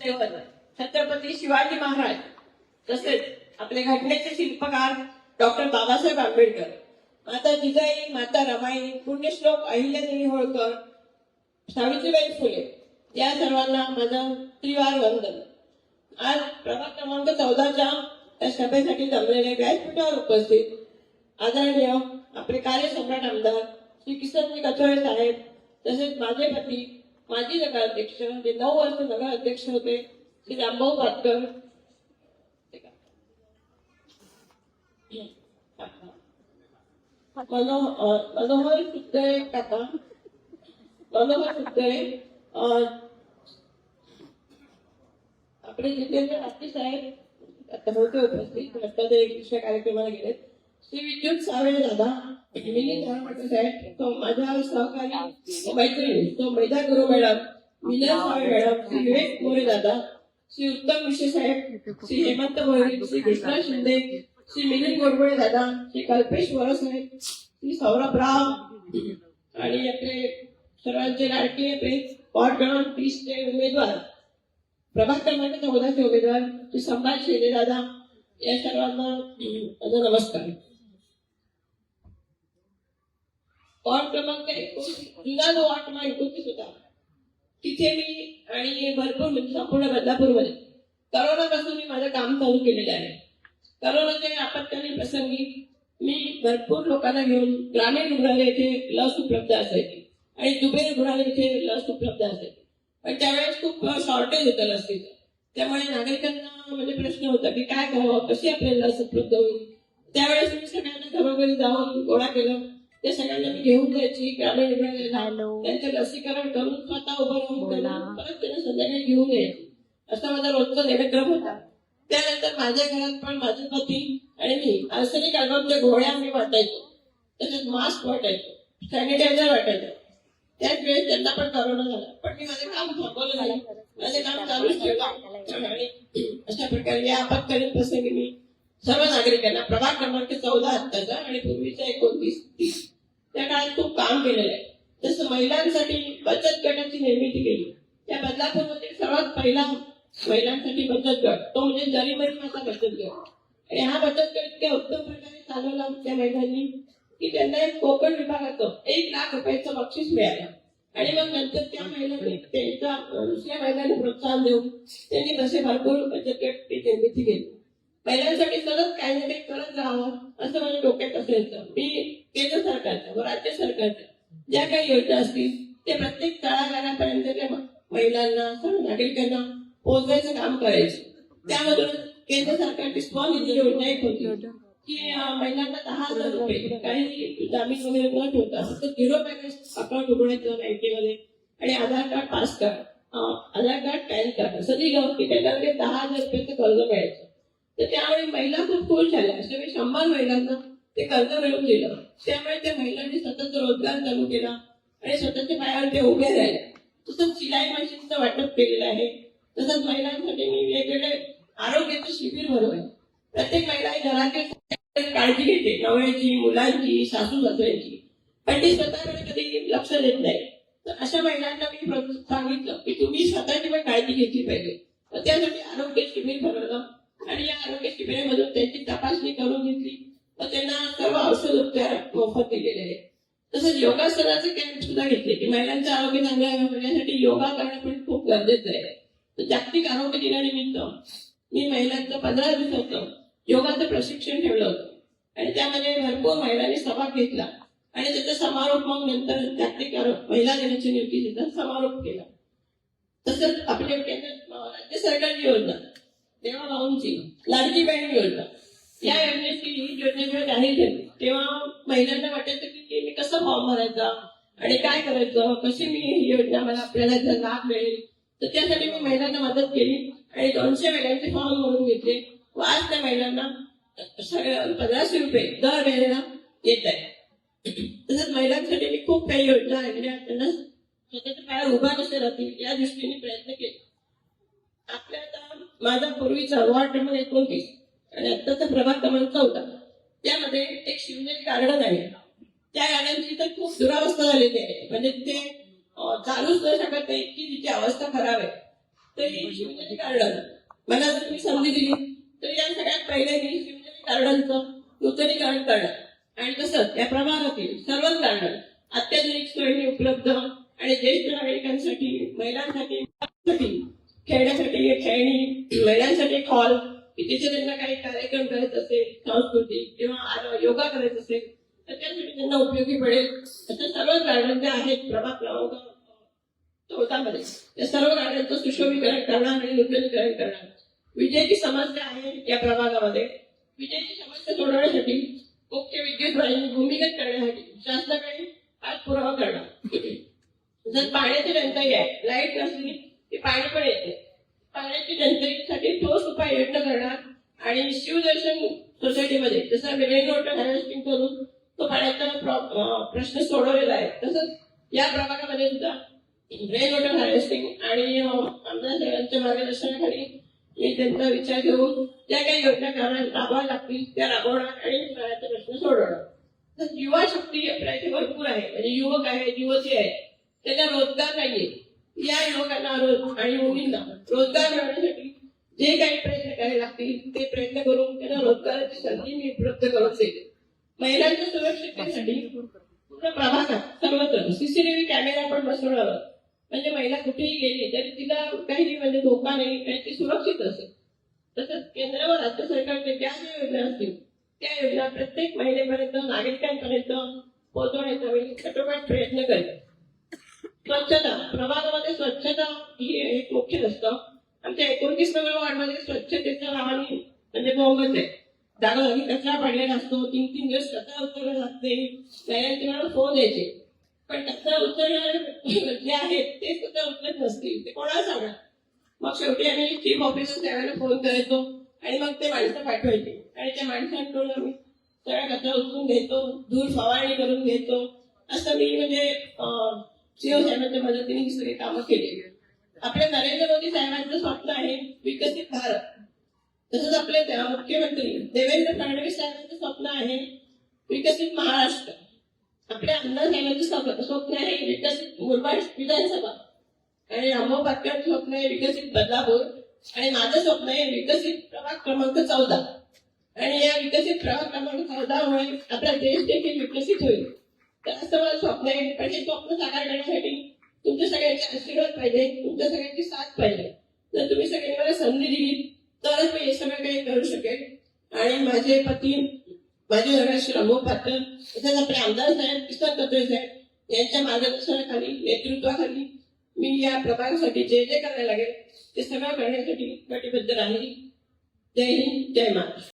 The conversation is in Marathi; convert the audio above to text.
छत्रपती शिवाजी महाराज तसेच आपले घटनेचे शिल्पकार डॉक्टर बाबासाहेब आंबेडकर. माता जिजाई माता रमाई पुण्यश्लोक अहिल्यादेवी होळकर सावित्रीबाई फुले या सर्वांना माझं त्रिवार वंदन. आज प्रभाग क्रमांक चौदाच्या त्या सभेसाठी जमलेले व्यासपीठावर उपस्थित आदरणीय आपले कार्यसम्राट आमदार श्री किसनजी कचोळे साहेब तसेच माझे पती माजी नगराध्यक्ष जे नऊ वर्ष नगराध्यक्ष होते. श्री रामभाऊ भाटकर मनो अं, मनोहर सुद्दळे काका. मनोहर सुद्दळे अं, आपले जितेंद्र राठी साहेब आता होते उपस्थित आता एक दुसऱ्या कार्यक्रमाला गेलेत. श्री विद्युत सावे दादा. तो माझ्या सहकारी मैत्रिणी तो मैदा गुरु मॅडम. मिनल सावे मॅडम. श्री विवेक मोरे दादा. श्री उत्तम विशे साहेब. श्री हेमंत मोरे श्री कृष्णा शिंदे श्री मिलिंद गोडबळे दादा श्री कल्पेश वरा साहेब श्री सौरभ राव आणि आपले सर्वांचे लाडके आपले वॉर्ड क्रमांक तीसचे उमेदवार. प्रभाग क्रमांक चौदाचे उमेदवार श्री संभाजी शिंदे दादा. या सर्वांना माझा नमस्कार. वॉर्ड क्रमांक एकोणीस जुना जो वॉर्ड मा एकोणतीस होता. तिथे मी आणि भरपूर म्हणजे संपूर्ण बदलापूरमध्ये करोनापासून मी माझं काम चालू केलेलं आहे. करोनाच्या आपत्कालीन प्रसंगी मी भरपूर लोकांना घेऊन ग्रामीण रुग्णालय येथे लस उपलब्ध असायची. आणि दुबे रुग्णालय येथे लस उपलब्ध असायची. पण त्यावेळेस खूप शॉर्टेज होतं लसीचं. त्यामुळे नागरिकांना म्हणजे प्रश्न होता की काय करावं कशी आपल्याला लस उपलब्ध होईल? त्यावेळेस मी सगळ्यांना घरोघरी जाऊन गोळा केलं. त्या सगळ्यांना मी घेऊन जायची रुग्णालयाला त्यांचं लसीकरण करून स्वतः उभं राहून परत त्यांना संध्याकाळी घेऊन यायची. असा माझा रोजचा कार्यक्रम होता. त्यानंतर माझ्या घरात पण माझे पती आणि मी आर्सेनिक अल्बमच्या गोळ्या मी वाटायचो. तसेच मास्क वाटायचो. सॅनिटायझर वाटायचं. त्याच वेळेस त्यांना पण करोना झाला. पण मी माझे काम थांबवलं नाही. माझे काम चालूच ठेवलं. आणि अशा प्रकारे या आपत्कालीन प्रसंगी मी सर्व नागरिकांना प्रभाग क्रमांक चौदा आत्ताचा आणि पूर्वीचा एकोणतीस तीस त्या काळात खूप काम केलेलं आहे. जसं महिलांसाठी बचत गटाची निर्मिती केली. त्या बदलापूरमध्ये सर्वात पहिला महिलांसाठी बचत गट तो म्हणजे जरीमरी बचत गट. आणि हा बचत गट इतक्या उत्तम प्रकारे चालवला त्या महिलांनी की त्यांना एक कोकण विभागाचं एक लाख रुपयाचं बक्षीस मिळालं. आणि मग नंतर त्या महिलांनी त्यांच्या दुसऱ्या महिलांना प्रोत्साहन देऊन त्यांनी तसे भरपूर बचत गटची निर्मिती केली. महिलांसाठी सतत काही ना काही करत राहावं असं माझ्या डोक्यात असायचं मी केंद्र सरकारच्या व राज्य सरकारच्या ज्या काही योजना असतील ते प्रत्येक तळागाळापर्यंत त्या महिलांना सर्व नागरिकांना पोहोचवायचं काम करायचं. त्यामधून केंद्र सरकारची स्वनिधी योजना एक होती की महिलांना दहा हजार रुपये काही जामीन वगैरे न ठेवता फक्त झिरो बॅलन्स अकाउंट उघडायचं बँकेमध्ये आणि Aadhaar card pass card Aadhaar card PAN card असं दिलं की त्याच्यामध्ये दहा हजार रुपयाचं कर्ज मिळायचं. तर त्यावेळी महिला खूप खुश झाल्या. अशा वेळी शंभर महिलांना ते कर्ज मिळून दिलं. त्यामुळे त्या महिलांनी स्वतःचा रोजगार चालू केला आणि स्वतःच्या पायावर ते उभे राहिले. तसंच शिलाई मशीनचं वाटप केलेलं आहे. तसंच महिलांसाठी मी वेगवेगळे आरोग्याचे शिबिर भरवले. प्रत्येक महिला ही घरातील काळजी घेते. नवऱ्याची मुलांची सासू सासऱ्यांची पण ती स्वतःकडे कधी लक्ष देत नाही. तर अशा महिलांना मी सांगितलं की तुम्ही स्वतःची पण काळजी घेतली पाहिजे. तर त्यासाठी आरोग्य शिबिर भरवलं. आणि या आरोग्य शिबिरामधून त्यांची तपासणी करून घेतली. व त्यांना सर्व औषध उपचार मोफत दिलेले. आहेत तसंच योगासनाचे कॅम्प सुद्धा घेतले की महिलांचं आरोग्य चांगलं होण्यासाठी योगा करणं पण खूप गरजेचं आहे. तर जागतिक आरोग्य दिनानिमित्त मी महिलांचं पंधरा दिवस होतं योगाचं प्रशिक्षण ठेवलं होतं. आणि त्यामध्ये भरपूर महिलांनी सहभाग घेतला. आणि त्याचा समारोप मग नंतर जागतिक महिला दिनाच्या नियुक्ती तिथं समारोप केला. तसंच आपल्या केंद्र राज्य सरकारची योजना. तेव्हा भाऊंची लाडकी बहीण योजना. या योजनेची ही योजना तेव्हा महिलांना वाटायचं की मी कसं फॉर्म भरायचा? आणि काय करायचं? कशी मी ही योजना मला आपल्याला जर लाभ मिळेल? तर त्यासाठी मी महिलांना मदत केली आणि दोनशे महिलांचे फॉर्म भरून घेतले. व आज त्या महिलांना सगळ्या पंधराशे रुपये दर महिन्याला येत आहे तसंच महिलांसाठी मी खूप काही योजना आणल्या. त्यांना स्वतःच्या पायावर उभा कसे राहतील या दृष्टीने प्रयत्न केले. आपल्या आता माझा पूर्वीचा वॉर्ड क्रमांक एकोणतीस आणि आत्ताचा प्रभाग क्रमांक चौदा. त्यामध्ये एक शिवनेरी गार्डन आहे. त्या गार्डनची तर खूप दुरावस्था झालेली आहे म्हणजे ते चालूच न शकत नाही. की तिची अवस्था खराब आहे. तरी शिवनेरी गार्डन मला जर तुम्ही संधी दिली तर या सगळ्यात पहिले मी शिवनेरी गार्डनचं नूतनीकरण करणार. आणि तसंच या प्रभागातील सर्वच गार्डन अत्याधुनिक सोयी उपलब्ध आणि ज्येष्ठ नागरिकांसाठी महिलांसाठी खेळण्यासाठी महिलांसाठी एक हॉल तिथे त्यांना काही कार्यक्रम करायचे असेल सांस्कृतिक किंवा योगा करायचा असेल तर त्यासाठी त्यांना उपयोगी पडेल. अशा सर्व गार्डन जे आहेत प्रभाग क्रमांक चौदामध्ये. त्या सर्व गार्डनचं सुशोभीकरण करणार आणि नूतनीकरण करणार. विजेची समस्या आहे या प्रभागामध्ये. विजेची समस्या सोडवण्यासाठी मुख्य विद्युत वाहिनी भूमिगत करण्यासाठी शासनाकडे पाठपुरावा करणार. जर पाण्याची टंचाई आहे लाइट नसली की पाणी पण येते. पाण्याची टंचाईसाठी ठोस उपाययोजना करणार. आणि शिवदर्शन सोसायटीमध्ये जसं रेन वॉटर हार्वेस्टिंग करून तो पाण्याचा प्रश्न सोडवलेला आहे तसंच या प्रभागामध्ये सुद्धा रेन वॉटर हार्वेस्टिंग आणि आमदार साहेबांच्या मार्गदर्शनाखाली मी त्यांचा विचार घेऊन ज्या काही योजना करा राबवाव्या लागतील त्या राबवणार आणि पाण्याचा प्रश्न सोडवणार. तर युवा शक्ती आपल्या इथे भरपूर आहे. म्हणजे युवक आहे युवती आहे त्यांना रोजगार नाहीये. या युवकांना रोज आणि मुलींना रोजगार मिळवण्यासाठी जे काही प्रयत्न करावे लागतील ते प्रयत्न करून त्यांना रोजगाराची संधी मी उपलब्ध करून देईल महिलांच्या सुरक्षिततेसाठी पूर्ण प्रभागात सर्वत्र सीसीटीव्ही कॅमेरा पण बसवणार म्हणजे महिला कुठेही गेली तरी तिला काही म्हणजे धोका नाही काही ती सुरक्षित असेल. तसंच केंद्र व राज्य सरकारचे ज्या ज्या योजना असतील त्या योजना प्रत्येक महिलेपर्यंत नागरिकांपर्यंत पोहोचवण्याचा मी कठोपाठ प्रयत्न करेल स्वच्छता प्रभागामध्ये स्वच्छता ही एक मुख्य असतं आमच्या एकोणतीस नंबर वार्डमध्ये स्वच्छतेचा आम्ही म्हणजे बहुमत आहे जागोजागी कचरा पडलेला असतो तीन तीन दिवस कचरा उचलला लागते महिलांचे फोन यायचे. पण कचरा उचलणारे जे आहेत ते सुद्धा उचलत नसतील. ते कोणाला सांगा? मग शेवटी आम्ही चीफ ऑफिसर त्यावेळेला फोन करायचो आणि मग ते माणसं पाठवायचे. आणि त्या माणसांकडून आम्ही सगळा कचरा उचलून घेतो धूर फवारणी करून घेतो. असं मी म्हणजे साहेबांच्या मदतीने ही सगळी कामं केली आपल्या नरेंद्र मोदी साहेबांचं स्वप्न आहे विकसित भारत. तसंच आपले मुख्यमंत्री देवेंद्र फडणवीस साहेबांचं स्वप्न आहे विकसित महाराष्ट्र. आपल्या आमदार साहेबांचं स्वप्न स्वप्न आहे विकसित मुरबाड विधानसभा. आणि रामभाऊ पाटकरांचं स्वप्न आहे विकसित बदलापूर. आणि माझं स्वप्न आहे विकसित प्रभाग क्रमांक चौदा. आणि या विकसित प्रभाग क्रमांक चौदामुळे आपला देश देखील विकसित होईल. तर मला स्वप्न आहे. पण हे स्वप्न साकार करण्यासाठी तुमच्या सगळ्यांचे आशीर्वाद पाहिजे तुमच्या सगळ्यांची साथ पाहिजे. जर तुम्ही सगळ्यांनी मला संधी दिली तरच मी हे सगळं काही करू शकेल आणि माझे पती माझे जगह श्री रामभाऊ पाटील तसेच आपले आमदार साहेब किसन कत्रे साहेब यांच्या मार्गदर्शनाखाली नेतृत्वाखाली मी या प्रभागासाठी जे जे करायला लागेल ते सगळं करण्यासाठी कटिबद्ध राहील. जय हिंद जय महाराष्ट्र.